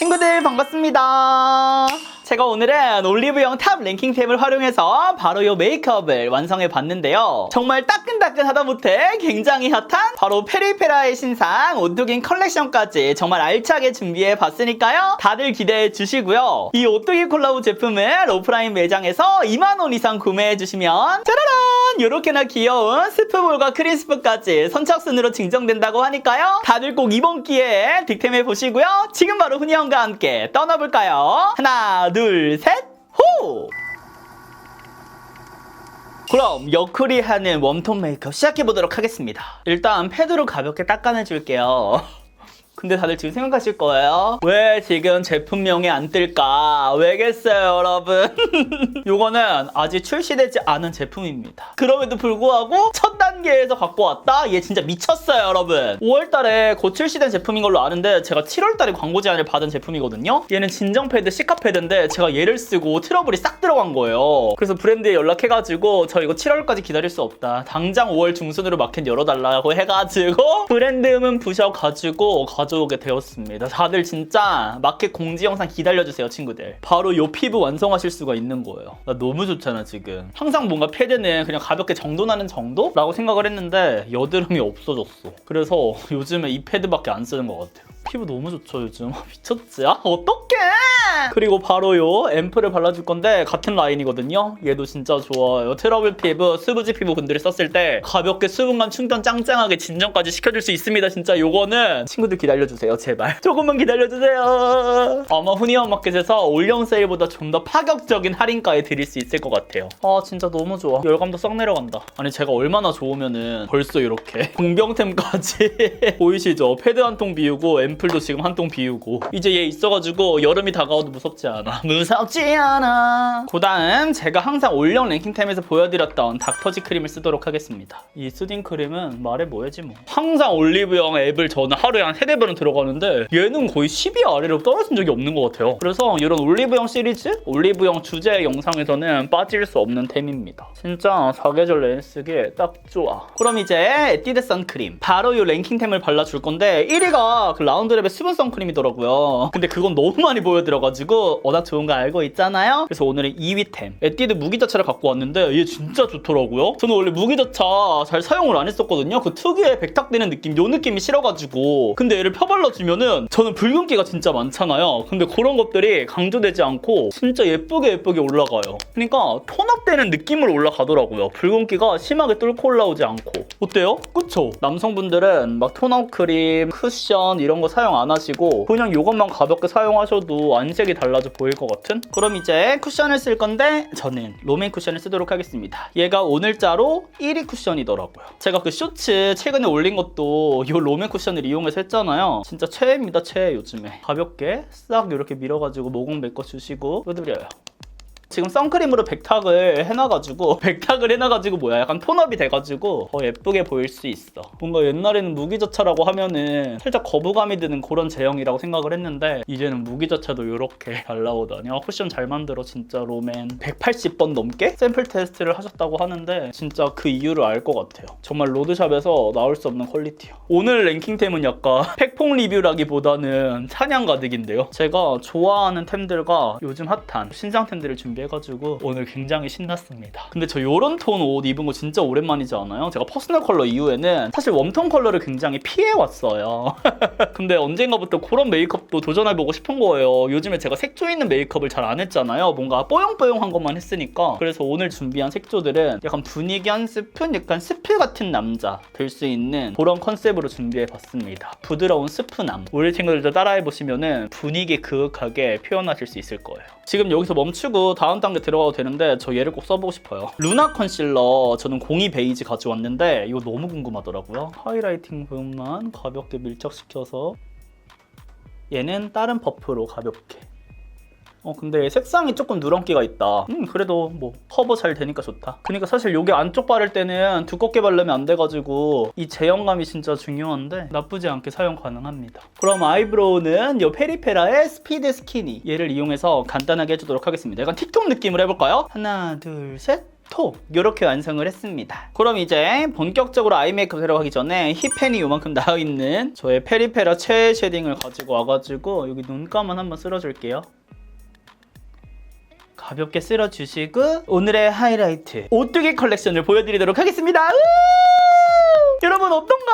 친구들 반갑습니다. 제가 오늘은 올리브영 탑 랭킹템을 활용해서 바로 이 메이크업을 완성해 봤는데요. 정말 따끈따끈하다 못해 굉장히 핫한 바로 페리페라의 신상 오뚜긴 컬렉션까지 정말 알차게 준비해 봤으니까요. 다들 기대해 주시고요. 이 오뚜기 콜라보 제품을 오프라인 매장에서 2만원 이상 구매해 주시면 짜라란! 이렇게나 귀여운 스프볼과 크리스프까지 선착순으로 증정된다고 하니까요. 다들 꼭 이번 기회에 득템해 보시고요. 지금 바로 훈이 형과 함께 떠나볼까요? 하나, 둘, 셋, 호! 그럼 여쿨이 하는 웜톤 메이크업 시작해 보도록 하겠습니다. 일단 패드로 가볍게 닦아내 줄게요. 근데 다들 지금 생각하실 거예요. 왜 지금 제품명이 안 뜰까? 왜겠어요, 여러분? 요거는 아직 출시되지 않은 제품입니다. 그럼에도 불구하고 첫 단계에서 갖고 왔다? 얘 진짜 미쳤어요, 여러분. 5월 달에 곧 출시된 제품인 걸로 아는데 제가 7월 달에 광고 제안을 받은 제품이거든요. 얘는 진정 패드, 시카 패드인데 제가 얘를 쓰고 트러블이 싹 들어간 거예요. 그래서 브랜드에 연락해가지고 저 이거 7월까지 기다릴 수 없다. 당장 5월 중순으로 마켓 열어달라고 해가지고 브랜드 음은 부셔가지고 가 져오게 되었습니다. 다들 진짜 마켓 공지 영상 기다려주세요, 친구들. 바로 요 피부 완성하실 수가 있는 거예요. 나 너무 좋잖아, 지금. 항상 뭔가 패드는 그냥 가볍게 정돈하는 정도 라고 생각을 했는데 여드름이 없어졌어. 그래서 요즘에 이 패드밖에 안 쓰는 것 같아요. 피부 너무 좋죠 요즘 미쳤지? 아 어떡해 그리고 바로 요 앰플을 발라줄 건데 같은 라인이거든요. 얘도 진짜 좋아요. 트러블 피부 수부지 피부 분들이 썼을 때 가볍게 수분감 충전 짱짱하게 진정까지 시켜줄 수 있습니다. 진짜 요거는 친구들 기다려주세요 제발. 조금만 기다려주세요. 아마 후니언 마켓에서 올영 세일보다 좀 더 파격적인 할인가에 드릴 수 있을 것 같아요. 아 진짜 너무 좋아. 열감도 썩 내려간다. 아니 제가 얼마나 좋으면은 벌써 이렇게 공병템까지 보이시죠? 패드 한 통 비우고 앰플도 지금 한 통 비우고. 이제 얘 있어가지고 여름이 다가와도 무섭지 않아. 무섭지 않아. 그 다음 제가 항상 올영 랭킹템에서 보여드렸던 닥터지 크림을 쓰도록 하겠습니다. 이 수딩 크림은 말해 뭐해지 뭐. 항상 올리브영 앱을 저는 하루에 한 세네 번은 들어가는데 얘는 거의 10위 아래로 떨어진 적이 없는 것 같아요. 그래서 이런 올리브영 시리즈 올리브영 주제 영상에서는 빠질 수 없는 템입니다. 진짜 사계절 쓰기에 딱 좋아. 그럼 이제 에뛰드 선크림. 바로 이 랭킹템을 발라줄 건데 1위가 그 라운드랩의 수분 선크림이더라고요. 근데 그건 너무 많이 보여드려가지고 워낙 좋은 거 알고 있잖아요. 그래서 오늘은 2위템 에뛰드 무기자차를 갖고 왔는데 얘 진짜 좋더라고요. 저는 원래 무기자차 잘 사용을 안 했었거든요. 그 특유의 백탁되는 느낌 요 느낌이 싫어가지고. 근데 얘를 펴발라주면은 저는 붉은기가 진짜 많잖아요. 근데 그런 것들이 강조되지 않고 진짜 예쁘게 예쁘게 올라가요. 그러니까 톤업되는 느낌으로 올라가더라고요. 붉은기가 심하게 뚫고 올라오지 않고. 어때요? 그쵸? 남성분들은 막 톤업 크림, 쿠션 이런 거 사용 안 하시고 그냥 이것만 가볍게 사용하셔도 안색이 달라져 보일 것 같은? 그럼 이제 쿠션을 쓸 건데 저는 롬앤 쿠션을 쓰도록 하겠습니다. 얘가 오늘자로 1위 쿠션이더라고요. 제가 그 쇼츠 최근에 올린 것도 이 롬앤 쿠션을 이용해서 했잖아요. 진짜 최애입니다 최애 요즘에. 가볍게 싹 이렇게 밀어가지고 모공 메꿔주시고 끄드려요 지금 선크림으로 백탁을 해놔가지고 백탁을 해놔가지고 뭐야 약간 톤업이 돼가지고 더 예쁘게 보일 수 있어. 뭔가 옛날에는 무기자차라고 하면은 살짝 거부감이 드는 그런 제형이라고 생각을 했는데 이제는 무기자차도 이렇게 잘 나오다니 아, 쿠션 잘 만들어 진짜 롬앤 180번 넘게 샘플 테스트를 하셨다고 하는데 진짜 그 이유를 알 것 같아요. 정말 로드샵에서 나올 수 없는 퀄리티요. 오늘 랭킹템은 약간 팩폭 리뷰라기보다는 찬양 가득인데요. 제가 좋아하는 템들과 요즘 핫한 신상템들을 준비 해가지고 오늘 굉장히 신났습니다. 근데 저 요런 톤 옷 입은 거 진짜 오랜만이지 않아요? 제가 퍼스널 컬러 이후에는 사실 웜톤 컬러를 굉장히 피해왔어요. 근데 언젠가부터 그런 메이크업도 도전해보고 싶은 거예요. 요즘에 제가 색조 있는 메이크업을 잘 안 했잖아요. 뭔가 뽀용뽀용한 것만 했으니까. 그래서 오늘 준비한 색조들은 약간 분위기 한 스푼 약간 스프 같은 남자 될 수 있는 그런 컨셉으로 준비해봤습니다. 부드러운 스프남. 우리 친구들도 따라해보시면은 분위기 그윽하게 표현하실 수 있을 거예요. 지금 여기서 멈추고 다음 단계 들어가도 되는데 저 얘를 꼭 써보고 싶어요. 루나 컨실러 저는 02 베이지 가져왔는데 이거 너무 궁금하더라고요. 하이라이팅 부분만 가볍게 밀착시켜서 얘는 다른 퍼프로 가볍게 어 근데 색상이 조금 누런기가 있다. 음 그래도 뭐 커버 잘 되니까 좋다. 그러니까 사실 요게 안쪽 바를 때는 두껍게 바르면 안 돼가지고 이 제형감이 진짜 중요한데 나쁘지 않게 사용 가능합니다. 그럼 아이브로우는 요 페리페라의 스피드 스키니 얘를 이용해서 간단하게 해주도록 하겠습니다. 약간 틱톡 느낌으로 해볼까요? 하나 둘 셋. 톡 이렇게 완성을 했습니다. 그럼 이제 본격적으로 아이 메이크업 들어가기 전에 힙펜이 요만큼 나와 있는 저의 페리페라 최애 쉐딩을 가지고 와가지고 여기 눈감만 한번 쓸어줄게요. 가볍게 쓸어주시고 오늘의 하이라이트 오뚜기 컬렉션을 보여드리도록 하겠습니다. 으! 여러분 어떤가요?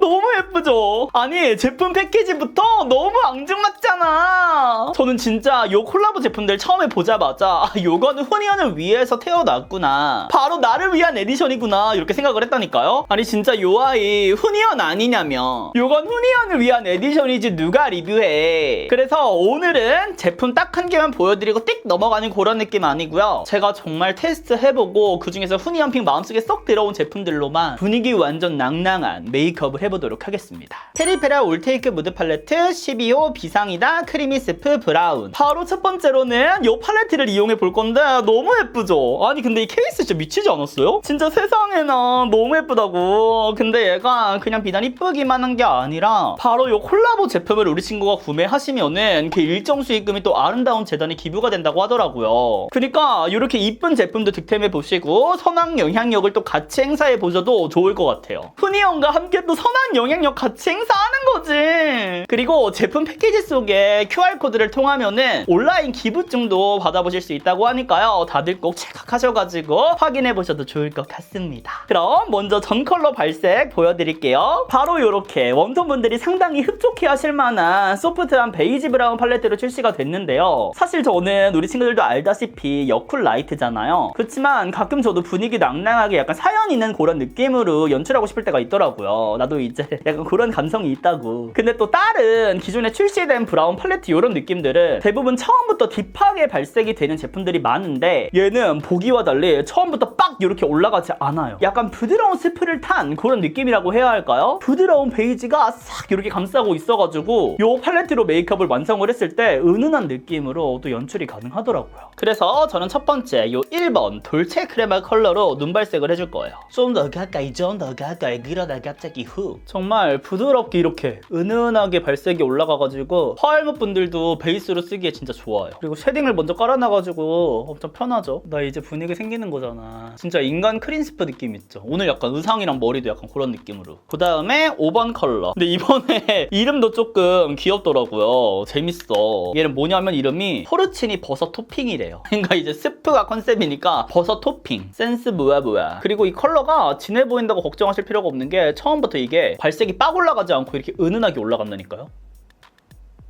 너무 예쁘죠? 아니 제품 패키지부터 너무 앙증맞잖아. 저는 진짜 요 콜라보 제품들 처음에 보자마자 아, 요거는 후니언을 위해서 태어났구나. 바로 나를 위한 에디션이구나 이렇게 생각을 했다니까요. 아니 진짜 요 아이 후니언 아니냐며. 요건 후니언을 위한 에디션이지 누가 리뷰해. 그래서 오늘은 제품 딱 한 개만 보여드리고 띡 넘어가는 그런 느낌 아니고요. 제가 정말 테스트 해보고 그 중에서 후니언 핑 마음속에 쏙 들어온 제품들로만 분위기 완전 낭낭한 메이크업을 해보도록 하겠습니다. 페리페라 올테이크 무드 팔레트 12호 비상이다 크리미 스프 브라운. 바로 첫 번째로는 이 팔레트를 이용해 볼 건데 너무 예쁘죠? 아니 근데 이 케이스 진짜 미치지 않았어요? 진짜 세상에나 너무 예쁘다고. 근데 얘가 그냥 비단 이쁘기만 한 게 아니라 바로 이 콜라보 제품을 우리 친구가 구매하시면은 그 일정 수익금이 또 아름다운 재단에 기부가 된다고 하더라고요. 그러니까 이렇게 이쁜 제품도 득템해 보시고 선한 영향력을 또 같이 행사해 보셔도 좋을 것 같아요. 후니언과 함께 또 선한 영향력 같이 행사하는 거지. 그리고 제품 패키지 속에 QR코드를 통하면은 온라인 기부증도 받아보실 수 있다고 하니까요. 다들 꼭 체크하셔가지고 확인해 보셔도 좋을 것 같습니다. 그럼 먼저 전 컬러 발색 보여드릴게요. 바로 이렇게 웜톤 분들이 상당히 흡족해 하실 만한 소프트한 베이지 브라운 팔레트로 출시가 됐는데요. 사실 저는 우리 친구들도 알다시피 여쿨 라이트잖아요. 그렇지만 가끔 저도 분위기 낭낭하게 약간 사연 있는 그런 느낌으로 연출하고 싶을 때가 있더라고요. 나도 이제 약간 그런 감성이 있다고. 근데 또 다른 기존에 출시된 브라운 팔레트 이런 느낌들은 대부분 처음부터 딥하게 발색이 되는 제품들이 많은데 얘는 보기와 달리 처음부터 빡 이렇게 올라가지 않아요. 약간 부드러운 스프를 탄 그런 느낌이라고 해야 할까요? 부드러운 베이지가 싹 이렇게 감싸고 있어가지고 이 팔레트로 메이크업을 완성을 했을 때 은은한 느낌으로 또 연출이 가능하더라고요. 그래서 저는 첫 번째 이 1번 돌체 크레마 컬러로 눈 발색을 해줄 거예요. 좀 더 가까이 좀 더 가까이 그러다 갑자기 후 정말 부드럽게 이렇게 은은하게 발색이 올라가가지고 화알못 분들도 베이스로 쓰기에 진짜 좋아요. 그리고 쉐딩을 먼저 깔아놔가지고 엄청 편하죠. 나 이제 분위기 생기는 거잖아. 진짜 인간 크린스프 느낌 있죠. 오늘 약간 의상이랑 머리도 약간 그런 느낌으로. 그 다음에 5번 컬러. 근데 이번에 이름도 조금 귀엽더라고요. 재밌어. 얘는 뭐냐면 이름이 포르치니 버섯 토핑이래요. 그러니까 이제 스프가 컨셉이니까 버섯 토핑. 센스 뭐야 뭐야. 그리고 이 컬러가 진해 보인다고 걱정하실 필요가 없는 게 처음부터 이게 발색이 빡 올라가지 않고 이렇게 은은하게 올라간다니까요.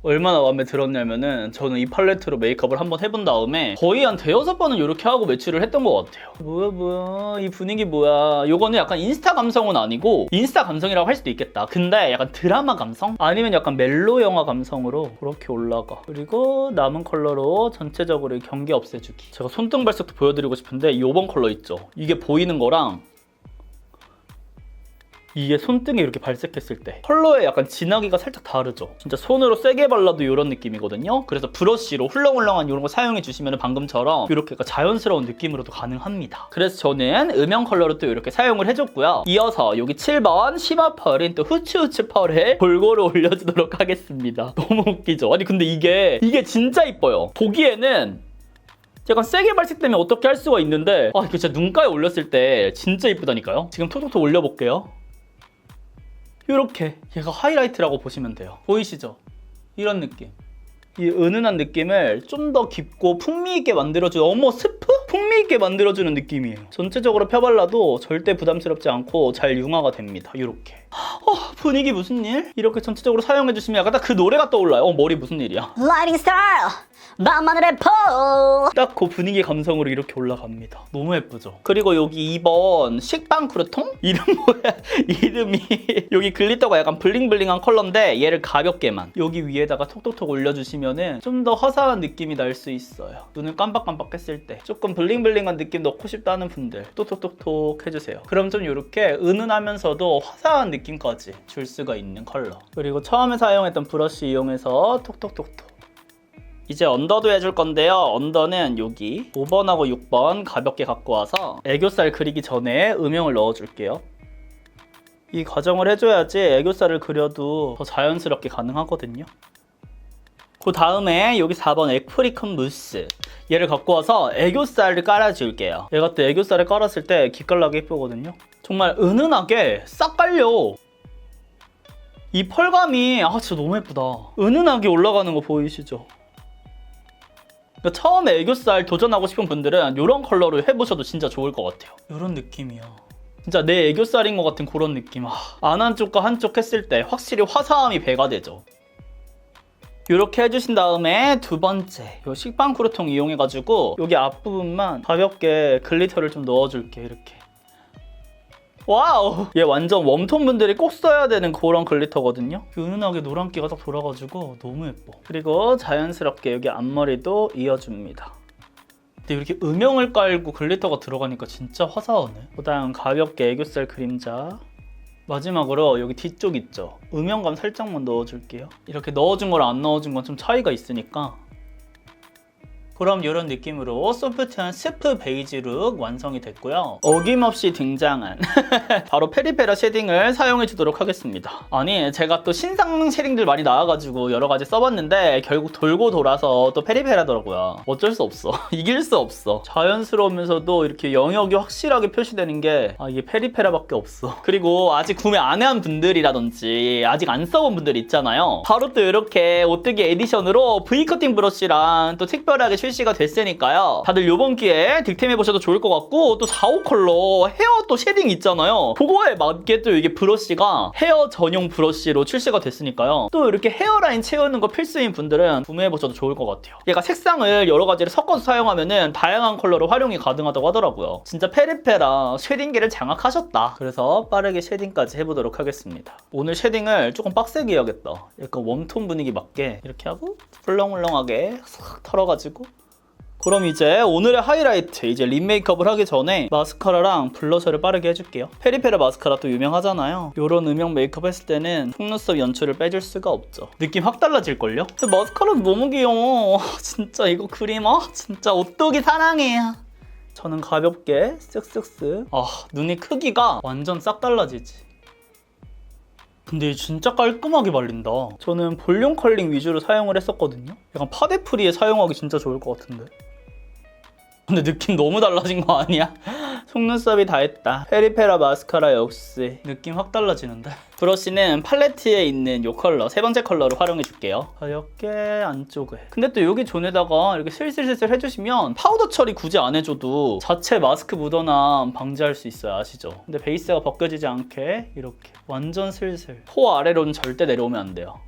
얼마나 마음에 들었냐면은 저는 이 팔레트로 메이크업을 한번 해본 다음에 거의 한 대여섯 번은 이렇게 하고 매출을 했던 것 같아요. 뭐야 뭐야 이 분위기 뭐야 요거는 약간 인스타 감성은 아니고 인스타 감성이라고 할 수도 있겠다. 근데 약간 드라마 감성? 아니면 약간 멜로 영화 감성으로 그렇게 올라가. 그리고 남은 컬러로 전체적으로 경계 없애주기. 제가 손등 발색도 보여드리고 싶은데 요번 컬러 있죠. 이게 보이는 거랑 이게 손등에 이렇게 발색했을 때 컬러의 약간 진하기가 살짝 다르죠. 진짜 손으로 세게 발라도 이런 느낌이거든요. 그래서 브러쉬로 훌렁훌렁한 이런 거 사용해 주시면 방금처럼 이렇게 자연스러운 느낌으로도 가능합니다. 그래서 저는 음영 컬러로 또 이렇게 사용을 해줬고요. 이어서 여기 7번 쉬머 펄인 또 후추후추 펄을 골고루 올려주도록 하겠습니다. 너무 웃기죠? 아니 근데 이게 이게 진짜 이뻐요. 보기에는 약간 세게 발색되면 어떻게 할 수가 있는데 아 이거 진짜 눈가에 올렸을 때 진짜 이쁘다니까요? 지금 톡톡톡 올려볼게요 이렇게 얘가 하이라이트라고 보시면 돼요. 보이시죠? 이런 느낌. 이 은은한 느낌을 좀 더 깊고 풍미 있게 만들어주는 어머 스프? 풍미 있게 만들어주는 느낌이에요. 전체적으로 펴발라도 절대 부담스럽지 않고 잘 융화가 됩니다. 이렇게. 어, 분위기 무슨 일? 이렇게 전체적으로 사용해주시면 약간 딱 그 노래가 떠올라요. 어, 머리 무슨 일이야? 라이 밤하늘의 포딱그 분위기 감성으로 이렇게 올라갑니다. 너무 예쁘죠? 그리고 여기 2번 식빵 크루통? 이름 뭐야? 이름이 여기 글리터가 약간 블링블링한 컬러인데 얘를 가볍게만 여기 위에다가 톡톡톡 올려주시면은 좀더 화사한 느낌이 날 수 있어요. 눈을 깜빡깜빡 했을 때 조금 블링블링한 느낌 넣고 싶다는 분들 톡톡톡톡 해주세요. 그럼 좀 이렇게 은은하면서도 화사한 느낌까지 줄 수가 있는 컬러. 그리고 처음에 사용했던 브러쉬 이용해서 톡톡톡톡 이제 언더도 해줄 건데요. 언더는 여기 5번하고 6번 가볍게 갖고 와서 애교살 그리기 전에 음영을 넣어줄게요. 이 과정을 해줘야지 애교살을 그려도 더 자연스럽게 가능하거든요. 그 다음에 여기 4번 애프리컨 무스 얘를 갖고 와서 애교살을 깔아줄게요. 얘가 또 애교살을 깔았을 때 기깔나게 예쁘거든요. 정말 은은하게 싹 깔려. 이 펄감이 아 진짜 너무 예쁘다. 은은하게 올라가는 거 보이시죠? 그러니까 처음에 애교살 도전하고 싶은 분들은 이런 컬러로 해보셔도 진짜 좋을 것 같아요. 이런 느낌이야. 진짜 내 애교살인 것 같은 그런 느낌. 아, 안 한쪽과 한쪽 했을 때 확실히 화사함이 배가 되죠. 이렇게 해주신 다음에 두 번째 요 식빵 쿠르통 이용해가지고 여기 앞부분만 가볍게 글리터를 좀 넣어줄게 이렇게 와우 얘 완전 웜톤 분들이 꼭 써야 되는 그런 글리터거든요 은은하게 노란기가 딱 돌아가지고 너무 예뻐 그리고 자연스럽게 여기 앞머리도 이어줍니다 근데 이렇게 음영을 깔고 글리터가 들어가니까 진짜 화사하네 그 다음 가볍게 애교살 그림자 마지막으로 여기 뒤쪽 있죠? 음영감 살짝만 넣어줄게요. 이렇게 넣어준 거랑 안 넣어준 건 좀 차이가 있으니까. 그럼 이런 느낌으로 소프트한 스프 베이지 룩 완성이 됐고요. 어김없이 등장한 바로 페리페라 쉐딩을 사용해 주도록 하겠습니다. 아니 제가 또 신상 쉐딩들 많이 나와가지고 여러 가지 써봤는데 결국 돌고 돌아서 또 페리페라더라고요. 어쩔 수 없어. 이길 수 없어. 자연스러우면서도 이렇게 영역이 확실하게 표시되는 게 아, 이게 페리페라밖에 없어. 그리고 아직 구매 안 한 분들이라든지 아직 안 써본 분들 있잖아요. 바로 또 이렇게 오뜨기 에디션으로 V 커팅 브러쉬랑 또 특별하게 출시가 됐으니까요. 다들 요번 기회에 득템해 보셔도 좋을 것 같고 또 4, 5 컬러 헤어 또 쉐딩 있잖아요. 그거에 맞게 또 이게 브러쉬가 헤어 전용 브러쉬로 출시가 됐으니까요. 또 이렇게 헤어라인 채우는 거 필수인 분들은 구매해 보셔도 좋을 것 같아요. 얘가 색상을 여러 가지를 섞어서 사용하면은 다양한 컬러로 활용이 가능하다고 하더라고요. 진짜 페리페라 쉐딩기를 장악하셨다. 그래서 빠르게 쉐딩까지 해보도록 하겠습니다. 오늘 쉐딩을 조금 빡세게 해야겠다. 약간 웜톤 분위기 맞게 이렇게 하고 훌렁훌렁하게 싹 털어가지고 그럼 이제 오늘의 하이라이트 이제 립 메이크업을 하기 전에 마스카라랑 블러셔를 빠르게 해줄게요 페리페라 마스카라 또 유명하잖아요 요런 음영 메이크업 했을 때는 속눈썹 연출을 빼줄 수가 없죠 느낌 확 달라질걸요? 마스카라 너무 귀여워 진짜 이거 그림 아 진짜 오뚜기 사랑해요 저는 가볍게 쓱쓱쓱 아 눈이 크기가 완전 싹 달라지지 근데 진짜 깔끔하게 발린다. 저는 볼륨 컬링 위주로 사용을 했었거든요. 약간 파데프리에 사용하기 진짜 좋을 것 같은데. 근데 느낌 너무 달라진 거 아니야? 속눈썹이 다 했다. 페리페라 마스카라 역시 느낌 확 달라지는데. 브러쉬는 팔레트에 있는 이 컬러 세 번째 컬러로 활용해 줄게요. 가볍게 안쪽에. 근데 또 여기 존에다가 이렇게 슬슬슬슬 해주시면 파우더 처리 굳이 안 해줘도 자체 마스크 묻어남 방지할 수 있어요. 아시죠? 근데 베이스가 벗겨지지 않게 이렇게 완전 슬슬. 코 아래로는 절대 내려오면 안 돼요.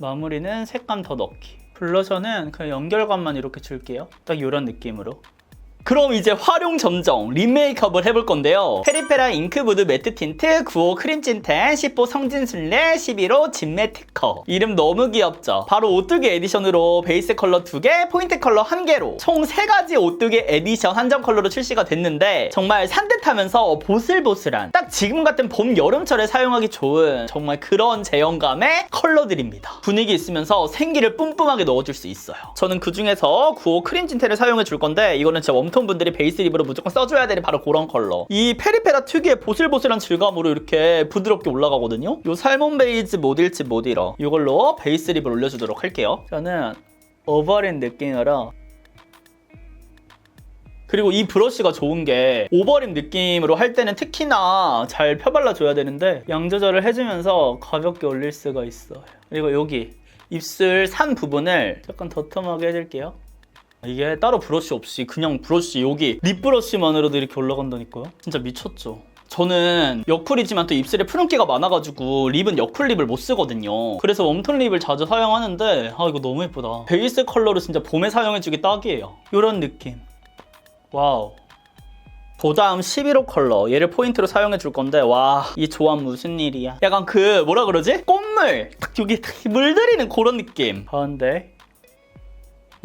마무리는 색감 더 넣기. 블러셔는 그냥 연결감만 이렇게 줄게요. 딱 이런 느낌으로. 그럼 이제 활용 점정 립 메이크업을 해볼 건데요. 페리페라 잉크부드 매트 틴트 95 크림 찐텐 15 성진 순례 11호 진매 특허 이름 너무 귀엽죠? 바로 오뚜기 에디션으로 베이스 컬러 2개, 포인트 컬러 1개로 총 3가지 오뚜기 에디션 한정 컬러로 출시가 됐는데 정말 산뜻하면서 보슬보슬한 딱 지금 같은 봄 여름철에 사용하기 좋은 정말 그런 제형감의 컬러들입니다. 분위기 있으면서 생기를 뿜뿜하게 넣어줄 수 있어요. 저는 그 중에서 95 크림 찐텐을 사용해 줄 건데 이거는 진짜 웜톤 분들이 베이스 립으로 무조건 써줘야 되는 바로 그런 컬러. 이 페리페라 특유의 보슬보슬한 질감으로 이렇게 부드럽게 올라가거든요. 요 살몬 베이지 못 잃어. 이걸로 베이스 립을 올려주도록 할게요. 저는 오버린 느낌으로 그리고 이 브러쉬가 좋은 게 오버립 느낌으로 할 때는 특히나 잘 펴발라줘야 되는데 양 조절을 해주면서 가볍게 올릴 수가 있어요. 그리고 여기 입술 산 부분을 약간 더텀하게 해줄게요. 이게 따로 브러쉬 없이 그냥 브러쉬 여기 립 브러쉬만으로도 이렇게 올라간다니까요. 진짜 미쳤죠. 저는 여쿨이지만 또 입술에 푸른기가 많아가지고 립은 여쿨 립을 못 쓰거든요. 그래서 웜톤 립을 자주 사용하는데 아 이거 너무 예쁘다. 베이스 컬러로 진짜 봄에 사용해주기 딱이에요. 이런 느낌. 와우. 보다음 11호 컬러 얘를 포인트로 사용해 줄 건데 와 이 조합 무슨 일이야 약간 그 뭐라 그러지? 꽃물 딱 여기 딱 물들이는 그런 느낌 가운데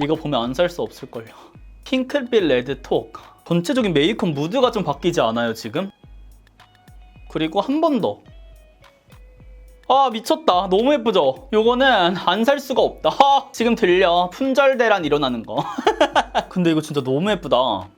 이거 보면 안 살 수 없을걸요 핑크빛 레드 톡 전체적인 메이크업 무드가 좀 바뀌지 않아요 지금? 그리고 한 번 더. 아 미쳤다 너무 예쁘죠? 요거는 안 살 수가 없다 하, 지금 들려 품절대란 일어나는 거 근데 이거 진짜 너무 예쁘다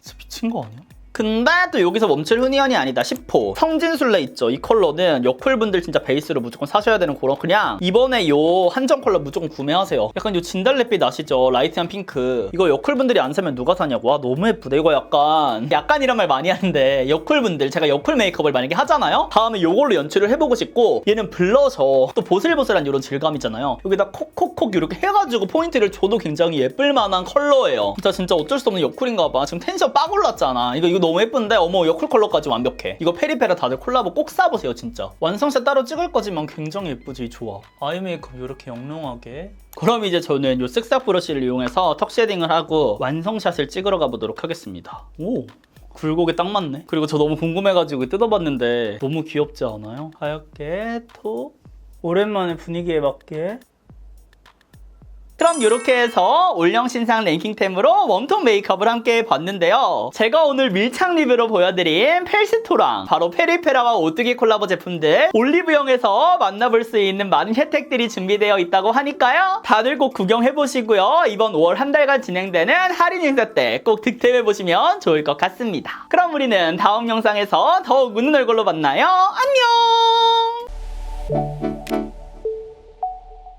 진짜 미친 거 아니야? 근데 또 여기서 멈출 흔히언이 아니다 10호 성진순례 있죠. 이 컬러는 여쿨분들 진짜 베이스로 무조건 사셔야 되는 그런 그냥 이번에 요 한정 컬러 무조건 구매하세요. 약간 요 진달래빛 아시죠? 라이트한 핑크. 이거 여쿨분들이 안 사면 누가 사냐고. 와 너무 예쁘다. 이거 약간 약간 이런 말 많이 하는데 여쿨분들 제가 여쿨 메이크업을 만약에 하잖아요? 다음에 요걸로 연출을 해보고 싶고 얘는 블러셔. 또 보슬보슬한 이런 질감이잖아요. 여기다 콕콕콕 이렇게 해가지고 포인트를 줘도 굉장히 예쁠 만한 컬러예요. 진짜 진짜 어쩔 수 없는 여쿨인가 봐. 지금 텐션 빡 올랐잖아. 이거 이거 너무 예쁜데? 어머 여쿨 컬러까지 완벽해. 이거 페리페라 다들 콜라보 꼭 사보세요 진짜. 완성샷 따로 찍을 거지만 굉장히 예쁘지 좋아. 아이 메이크업 이렇게 영롱하게? 그럼 이제 저는 요 쓱싹 브러쉬를 이용해서 턱 쉐딩을 하고 완성샷을 찍으러 가보도록 하겠습니다. 오 굴곡에 딱 맞네. 그리고 저 너무 궁금해가지고 뜯어봤는데 너무 귀엽지 않아요? 하얗게 톡. 오랜만에 분위기에 맞게 그럼 이렇게 해서 올영 신상 랭킹템으로 웜톤 메이크업을 함께 봤는데요. 제가 오늘 밀착 리뷰로 보여드린 펠스토랑 바로 페리페라와 오뚜기 콜라보 제품들 올리브영에서 만나볼 수 있는 많은 혜택들이 준비되어 있다고 하니까요. 다들 꼭 구경해보시고요. 이번 5월 한 달간 진행되는 할인 행사 때 꼭 득템해보시면 좋을 것 같습니다. 그럼 우리는 다음 영상에서 더욱 웃는 얼굴로 만나요.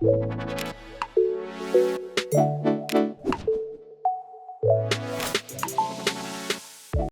안녕!